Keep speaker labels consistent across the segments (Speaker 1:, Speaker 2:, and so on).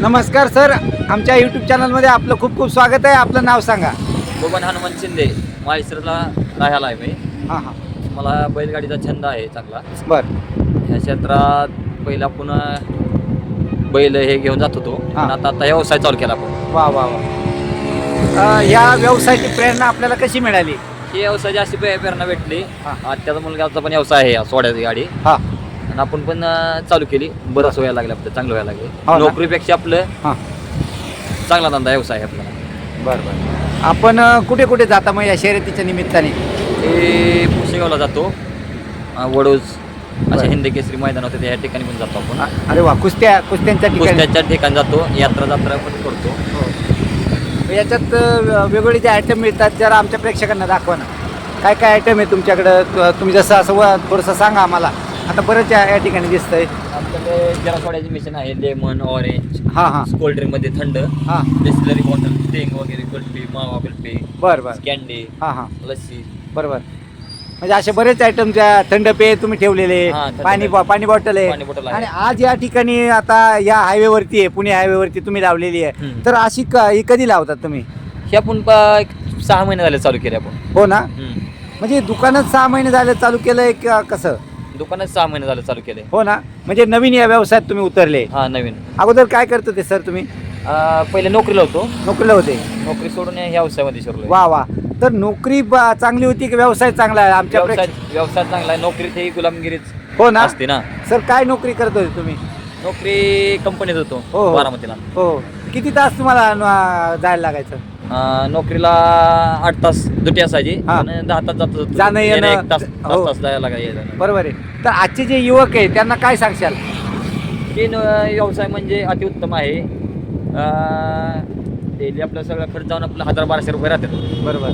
Speaker 1: नमस्कार सर आमच्या यूट्यूब चॅनलमध्ये आपलं खूप खूप स्वागत आहे. आपलं नाव सांगा.
Speaker 2: बबन हनुमान शिंदे. माळशिरसला राहायला आहे मी.
Speaker 1: हां हां.
Speaker 2: मला बैलगाडीचा छंद आहे चांगला.
Speaker 1: बरं.
Speaker 2: ह्या क्षेत्रात पहिला पुन्हा बैल हे घेऊन जात होतो.
Speaker 1: हा.
Speaker 2: पण आता आता व्यवसाय चालू केला आपण.
Speaker 1: वा वा वा. अं, या व्यवसायाची प्रेरणा आपल्याला कशी मिळाली?
Speaker 2: ही व्यवसायाची अशी प्रेरणा भेटली.
Speaker 1: हा.
Speaker 2: आत्याचा मुलगाचा पण व्यवसाय आहे हा सोड्याची गाडी.
Speaker 1: हां.
Speaker 2: आणि आपण पण अं, चालू केली. बरंच व्हायला लागलं आपलं चांगलं व्हायला
Speaker 1: हो
Speaker 2: लागले
Speaker 1: ना?
Speaker 2: नोकरीपेक्षा आपलं
Speaker 1: हां.
Speaker 2: चांगला धंदा व्यवसाय आहे आपला.
Speaker 1: बरं बरं. आपण अं, कुठे कुठे जाता मग या शर्यतीच्या निमित्ताने?
Speaker 2: हे पुशेगावला जातो. अं, वडोज अशा
Speaker 1: बरं.
Speaker 2: हिंदी केसरी मैदान होते त्या ठिकाणी पण जातो आपण.
Speaker 1: अ- अरे वा कुस्त्या कुस्त्यांच्या ठिकाणी?
Speaker 2: कुस्त्याच्या ठिकाणी जातो यात्रा जात्रा पण करतो.
Speaker 1: हो. याच्यात अं, वेगवेगळे जे आयटम मिळतात जरा आमच्या प्रेक्षकांना दाखवा ना. काय काय आयटम आहे तुमच्याकडं? त- तुम्ही जसं असं व- थोडंसं सांगा आम्हाला. आता बरंच या या ठिकाणी दिसतंय.
Speaker 2: आपल्याकडे जरा सोड्याची मिशन आहे लेमन ऑरेंज
Speaker 1: हां हां.
Speaker 2: कोल्ड ड्रिंकमध्ये थंड.
Speaker 1: हां.
Speaker 2: बिस्लरी बॉटल स्टिंग वगैरे कुल्फी मावा कुल्फी
Speaker 1: बरं बरं.
Speaker 2: कॅन्डी
Speaker 1: हां हां.
Speaker 2: लस्सी.
Speaker 1: बरोबर. म्हणजे असे बरेच आयटम ज्या थंड पेय तुम्ही ठेवलेले
Speaker 2: हा, थंड
Speaker 1: पाणी
Speaker 2: पेय.
Speaker 1: बॉ- पाणी बॉटल
Speaker 2: पाणी
Speaker 1: आहे
Speaker 2: बॉटल आहे.
Speaker 1: आणि आज या ठिकाणी आता या हायवेवरती आहे पुणे हायवेवरती तुम्ही लावलेली आहे.
Speaker 2: हम्म.
Speaker 1: तर अशी क- ही कधी लावतात तुम्ही?
Speaker 2: हे आपण प- एक सहा महिने झाले चालू केले आपण.
Speaker 1: हो ना?
Speaker 2: हम्म.
Speaker 1: म्हणजे दुकानच सहा महिने झाले चालू केलंय का कसं?
Speaker 2: दुकानात सहा महिने झाले चालू केले
Speaker 1: हो ना? म्हणजे नवीन या व्यवसायात तुम्ही उतरले.
Speaker 2: हा नवीन.
Speaker 1: अगोदर काय करत होते सर तुम्ही?
Speaker 2: अं, पहिले नोकरीला होतो.
Speaker 1: नोकरीला होते.
Speaker 2: नोकरी सोडून ह्या व्यवसायामध्ये शिरलो
Speaker 1: वा वा. तर नोकरी ब- चांगली होती की व्यवसाय चांगला आहे आमच्या
Speaker 2: व्यवसाय
Speaker 1: प्रेक्ष-
Speaker 2: व्यवसाय चांगला आहे. नोकरीत ही गुलामगिरीच
Speaker 1: हो ना?
Speaker 2: असते ना.
Speaker 1: सर काय नोकरी करत होते तुम्ही?
Speaker 2: नोकरी कंपनीत होतो
Speaker 1: हो, हो.
Speaker 2: बारामतीला.
Speaker 1: हो. किती तास तुम्हाला न- जायला लागायचं?
Speaker 2: अं, नोकरीला आठ तास दुटी असायची
Speaker 1: हा.
Speaker 2: पण दहा तास जात होतो.
Speaker 1: जाणं येणं,
Speaker 2: एक तास
Speaker 1: हो.
Speaker 2: पाच तास जायला लागायचं
Speaker 1: बरोबर आहे. तर आजचे जे युवक आहे त्यांना काय सांगशाल?
Speaker 2: हे न- व्यवसाय म्हणजे अतिउत्तम आहे. डेली आपलं सगळं खर्च जाऊन आपलं हजार बाराशे रुपये राहतात.
Speaker 1: बरोबर.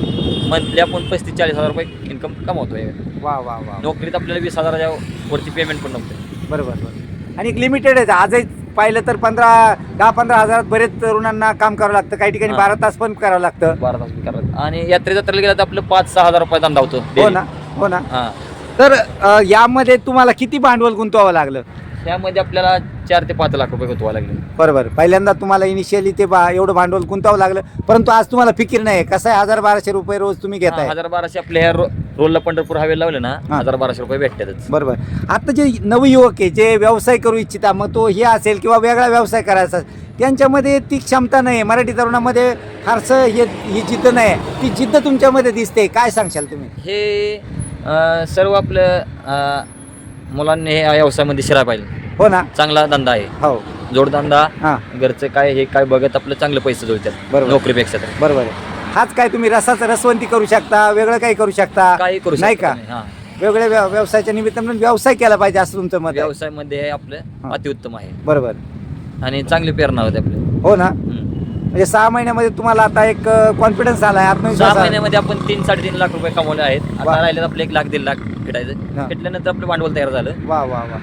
Speaker 2: मंथली आपण पस्तीस चाळीस हजार रुपये इन्कम कमावतोय.
Speaker 1: वा वा वा.
Speaker 2: नोकरीत आपल्याला वीस हजाराच्या वरती पेमेंट पण नव्हते.
Speaker 1: बरोबर बरोबर. आणि एक लिमिटेड आहे आजही पाहिलं तर पंधरा दहा पंधरा हजारात बरेच तरुणांना काम करावं लागतं. काही ठिकाणी
Speaker 2: हा.
Speaker 1: बारा तास पण करावं लागतं.
Speaker 2: बारा तास करायला आणि यात्रे जत्रेला गेला तर आपलं पाच सहा हजार रुपये धंदा होतो
Speaker 1: हो ना हो ना.
Speaker 2: हां.
Speaker 1: तर अ, यामध्ये तुम्हाला किती भांडवल गुंतवावं लागलं?
Speaker 2: त्यामध्ये आपल्याला चार ते पाच लाख रुपये गुंतवावं लागले.
Speaker 1: बरोबर. पहिल्यांदा तुम्हाला इनिशियली ते बा एवढं भांडवल गुंतवावं लागलं. परंतु आज तुम्हाला फिकीर नाही कसं आहे? हजार बाराशे रुपये रोज तुम्ही घेताय.
Speaker 2: हजार बाराशे आपल्या ह्या रो- रोलला पंढरपूर हवे लावले ना
Speaker 1: हा.
Speaker 2: हजार बाराशे रुपये भेटतातच.
Speaker 1: बरोबर. आता जे नवयुवक आहे जे व्यवसाय करू इच्छिता मग तो हे असेल किंवा वेगळा व्यवसाय करायचा असेल, त्यांच्यामध्ये ती क्षमता नाही. मराठी तरुणामध्ये फारसं हे ही जिद्द नाही. ती जिद्द तुमच्यामध्ये दिसते. काय सांगशाल तुम्ही?
Speaker 2: हे अं, सर्व आपलं अं, मुलांनी हे या व्यवसायामध्ये शिराय पाहिजे
Speaker 1: हो ना.
Speaker 2: चांगला धंदा आहे.
Speaker 1: हो.
Speaker 2: जोडधंदा
Speaker 1: हां.
Speaker 2: घरचं काय हे काय बघत आपलं चांगले पैसे जुळतात.
Speaker 1: बरोबर.
Speaker 2: नोकरीपेक्षा तर.
Speaker 1: बरोबर आहे. हाच काय तुम्ही रसाचं रसवंती करू शकता वेगळं काही करू शकता
Speaker 2: काही करू
Speaker 1: नाही
Speaker 2: शकता
Speaker 1: का.
Speaker 2: हां.
Speaker 1: वेगळ्या व्यव- व्यवसायाच्या निमित्तानं व्यवसाय केला पाहिजे असं तुमचं मत आहे
Speaker 2: व्यवसायामध्ये हे आपलं
Speaker 1: हां.
Speaker 2: अतिउत्तम आहे
Speaker 1: बरोबर
Speaker 2: आणि चांगली प्रेरणा होते आपले
Speaker 1: हो ना
Speaker 2: हम्म.
Speaker 1: म्हणजे सहा महिन्यामध्ये तुम्हाला आता एक कॉन्फिडन्स आलाय
Speaker 2: सहा
Speaker 1: आत्मविश्वास आलाय.
Speaker 2: महिन्यामध्ये आपण तीन साडेतीन लाख रुपये कमवले आहेत
Speaker 1: वा.
Speaker 2: आता राहिले आपले एक लाख दीड लाख
Speaker 1: हां.
Speaker 2: भेटायचं भेटल्यानंतर आपलं भांडवल तयार झालं
Speaker 1: वा वा वा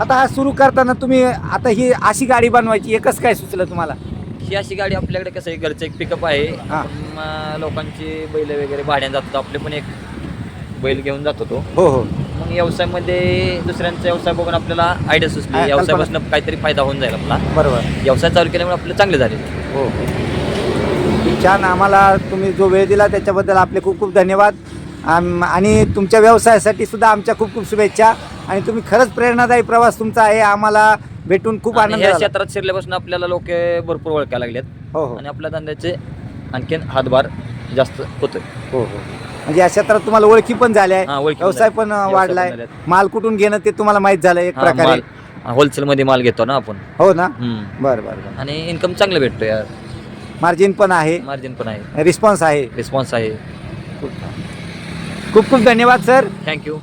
Speaker 1: आता हा सुरू करताना तुम्ही आता ही अशी गाडी बनवायची एकच काय सुचलं तुम्हाला
Speaker 2: ही अशी गाडी आपल्याकडे कसं आहे घरचं एक पिकअप आहे.
Speaker 1: हां.
Speaker 2: आपण, अं, लोकांची बैल वगैरे भाड्याने जात आपले पण एक बैल घेऊन जात होतो.
Speaker 1: हो हो.
Speaker 2: मग व्यवसायामध्ये दुसऱ्यांचा व्यवसाय बघून आपल्याला आयडिया सुचली.
Speaker 1: हा,
Speaker 2: व्यवसायापासून काहीतरी फायदा होऊन जाईल आपला.
Speaker 1: बरोबर.
Speaker 2: व्यवसाय चालू केल्यामुळे आपले चांगले झाले.
Speaker 1: हो. छान. आम्हाला तुम्ही जो वेळ दिला त्याच्याबद्दल आपले खूप खूप धन्यवाद. आम- आणि तुमच्या व्यवसायासाठी सुद्धा आमच्या खूप खूप शुभेच्छा. आणि तुम्ही खरंच प्रेरणादायी प्रवास तुमचा आहे. आम्हाला भेटून खूप
Speaker 2: आणि
Speaker 1: आनंद झाला.
Speaker 2: क्षेत्रात शिरल्यापासून आपल्याला लोक भरपूर ओळखायला लागलेत.
Speaker 1: हो हो.
Speaker 2: आणि आपल्या धंद्याचे आणखीन हातभार जास्त होतोय.
Speaker 1: हो हो. म्हणजे या क्षेत्रात तुम्हाला ओळखी पण झाल्या
Speaker 2: हा, ओळखी पण
Speaker 1: व्यवसाय. पण अं,
Speaker 2: व्यवसाय
Speaker 1: वाढलाय. माल कुठून घेणं ते तुम्हाला माहीत झालं एक प्रकारे.
Speaker 2: होलसेल मध्ये माल घेतो ना आपण.
Speaker 1: हो ना?
Speaker 2: हम्म.
Speaker 1: बरं बरं बरं.
Speaker 2: आणि इन्कम चांगलं भेटतो यार.
Speaker 1: मार्जिन पण आहे.
Speaker 2: मार्जिन पण आहे.
Speaker 1: रिस्पॉन्स आहे.
Speaker 2: रिस्पॉन्स आहे.
Speaker 1: खूप खूप धन्यवाद सर
Speaker 2: थँक्यू